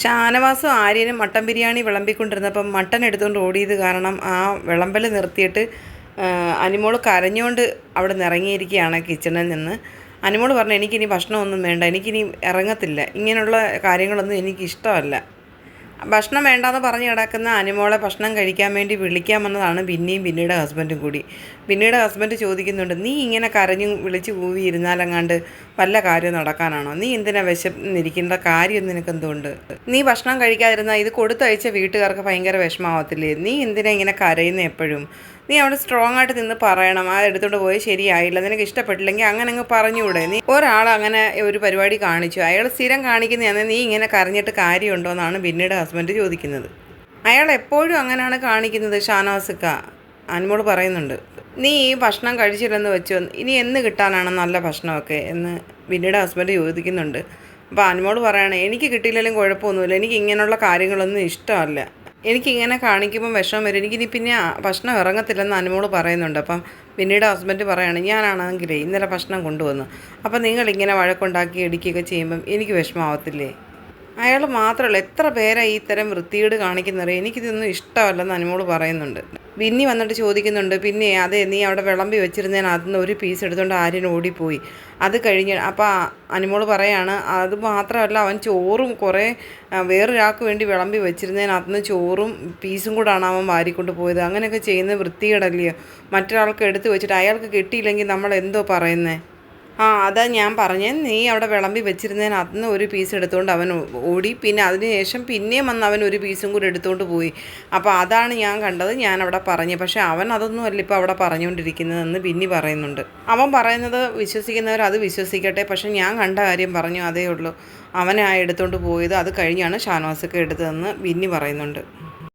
ഷാനവാസും ആര്യനും മട്ടൻ ബിരിയാണി വിളമ്പിക്കൊണ്ടിരുന്നപ്പം മട്ടൻ എടുത്തുകൊണ്ട് ഓടിയത് കാരണം ആ വിളമ്പൽ നിർത്തിയിട്ട് അനിമോൾ കരഞ്ഞുകൊണ്ട് അവിടെ നിന്ന് ഇറങ്ങിയിരിക്കുകയാണ് കിച്ചണിൽ നിന്ന്. അനിമോൾ പറഞ്ഞു എനിക്കിനി ഭക്ഷണമൊന്നും വേണ്ട എനിക്കിനി ഇറങ്ങത്തില്ല. ഇങ്ങനെയുള്ള കാര്യങ്ങളൊന്നും എനിക്ക് ഇഷ്ടമല്ല ഭക്ഷണം വേണ്ടാന്ന് പറഞ്ഞ് കിടക്കുന്ന അനിമോളെ ഭക്ഷണം കഴിക്കാൻ വേണ്ടി വിളിക്കാൻ വന്നതാണ് ബിന്നിയും ബിന്നിയുടെ ഹസ്ബൻഡും കൂടി. ബിന്നിയുടെ ഹസ്ബൻഡ് ചോദിക്കുന്നുണ്ട് നീ ഇങ്ങനെ കരഞ്ഞു വിളിച്ച് കൂവി ഇരുന്നാലങ്ങാണ്ട് വല്ല കാര്യം നടക്കാനാണോ? നീ എന്തിനാ വിശന്നിരിക്കേണ്ട? കാര്യം നിനക്ക് എന്തുകൊണ്ട്? നീ ഭക്ഷണം കഴിക്കാതിരുന്നാൽ ഇത് കൊടുത്തയച്ച വീട്ടുകാർക്ക് ഭയങ്കര വിഷമാവത്തില്ലേ നീ എന്തിനാ ഇങ്ങനെ കരയുന്ന എപ്പോഴും? നീ അവിടെ സ്ട്രോങ് ആയിട്ട് നിന്ന് പറയണം. ആ എടുത്തോണ്ട് പോയി ശരിയായില്ല. നിനക്ക് ഇഷ്ടപ്പെട്ടില്ലെങ്കിൽ അങ്ങനെ അങ്ങ് പറഞ്ഞുകൂടെ? നീ ഒരാൾ അങ്ങനെ ഒരു പരിപാടി കാണിച്ചു. അയാൾ സ്ഥിരം കാണിക്കുന്നതാണ് നീ ഇങ്ങനെ കരഞ്ഞിട്ട് കാര്യമുണ്ടോ എന്നാണ് ബിന്നിയുടെ ഹസ്ബൻഡ് ചോദിക്കുന്നത്. അയാൾ എപ്പോഴും അങ്ങനെയാണ് കാണിക്കുന്നത് ഷാനവാസിക്ക അനുമോൾ പറയുന്നുണ്ട്. നീ ഈ ഭക്ഷണം കഴിച്ചില്ലെന്ന് വെച്ചു? ഇനി എന്ന് കിട്ടാനാണ് നല്ല ഭക്ഷണമൊക്കെ? എന്ന് ബിന്നിയുടെ ഹസ്ബൻഡ് ചോദിക്കുന്നുണ്ട്. അപ്പോൾ അനുമോൾ പറയണേ എനിക്ക് കിട്ടിയില്ലെങ്കിലും കുഴപ്പമൊന്നുമില്ല. എനിക്ക് ഇങ്ങനെയുള്ള കാര്യങ്ങളൊന്നും ഇഷ്ടമല്ല. എനിക്കിങ്ങനെ കാണിക്കുമ്പോൾ വിഷമം വരും. എനിക്കിനി പിന്നെ ഭക്ഷണം ഇറങ്ങത്തില്ലെന്ന് അനുമോൾ പറയുന്നുണ്ട്. അപ്പം പിന്നീട് ഹസ്ബൻഡ് പറയാണ് ഞാനാണെങ്കിലേ ഇന്നലെ ഭക്ഷണം കൊണ്ടുവന്നു. അപ്പം നിങ്ങളിങ്ങനെ വഴക്കുണ്ടാക്കി ഇടിക്കുകയൊക്കെ ചെയ്യുമ്പം എനിക്ക് വിഷമാവത്തില്ലേ അയാൾ മാത്രമല്ല എത്ര പേരാ ഈ തരം വൃത്തികേട് കാണിക്കുന്നറിയാം? എനിക്കിതൊന്നും ഇഷ്ടമല്ലെന്ന് അനുമോൾ പറയുന്നുണ്ട്. ബിന്നി വന്നിട്ട് ചോദിക്കുന്നുണ്ട് പിന്നെ അതെ നീ അവിടെ വിളമ്പി വെച്ചിരുന്നതിന് അതിൽ ഒരു പീസ് എടുത്തുകൊണ്ട് ആര്യൻ ഓടിപ്പോയി. അത് കഴിഞ്ഞ് അപ്പോൾ അനുമോൾ പറയാണ് അത് മാത്രമല്ല അവൻ ചോറും കുറേ വേറൊരാൾക്ക് വേണ്ടി വിളമ്പി വെച്ചിരുന്നതിനകത്ത് നിന്ന് ചോറും പീസും കൂടാണ് അവൻ വാരിക്കൊണ്ട് പോയത്. അങ്ങനെയൊക്കെ ചെയ്യുന്ന വൃത്തികേടല്ലയോ? മറ്റൊരാൾക്ക് എടുത്തു വെച്ചിട്ട് അയാൾക്ക് കിട്ടിയില്ലെങ്കിൽ നമ്മൾ എന്തോ പറയുന്നേ? ആ അതാ ഞാൻ പറഞ്ഞേ നീ അവിടെ വിളമ്പി വെച്ചിരുന്നതിന് നിന്ന് ഒരു പീസ് എടുത്തുകൊണ്ട് അവൻ ഓടി. പിന്നെ അതിനുശേഷം പിന്നെയും വന്ന് അവൻ ഒരു പീസും കൂടി എടുത്തുകൊണ്ട് പോയി. അപ്പോൾ അതാണ് ഞാൻ കണ്ടത് ഞാൻ അവിടെ പറഞ്ഞു. പക്ഷേ അവൻ അതൊന്നും അല്ല ഇപ്പോൾ അവിടെ പറഞ്ഞുകൊണ്ടിരിക്കുന്നതെന്ന് ബിന്നി പറയുന്നുണ്ട്. അവൻ പറയുന്നത് വിശ്വസിക്കുന്നവർ അത് വിശ്വസിക്കട്ടെ. പക്ഷേ ഞാൻ കണ്ട കാര്യം പറഞ്ഞു അതേ ഉള്ളൂ. അവനെ ആ എടുത്തുകൊണ്ട് പോയത് അത് കഴിഞ്ഞാണ് ഷാനവാസൊക്കെ എടുത്തതെന്ന് ബിന്നി പറയുന്നുണ്ട്.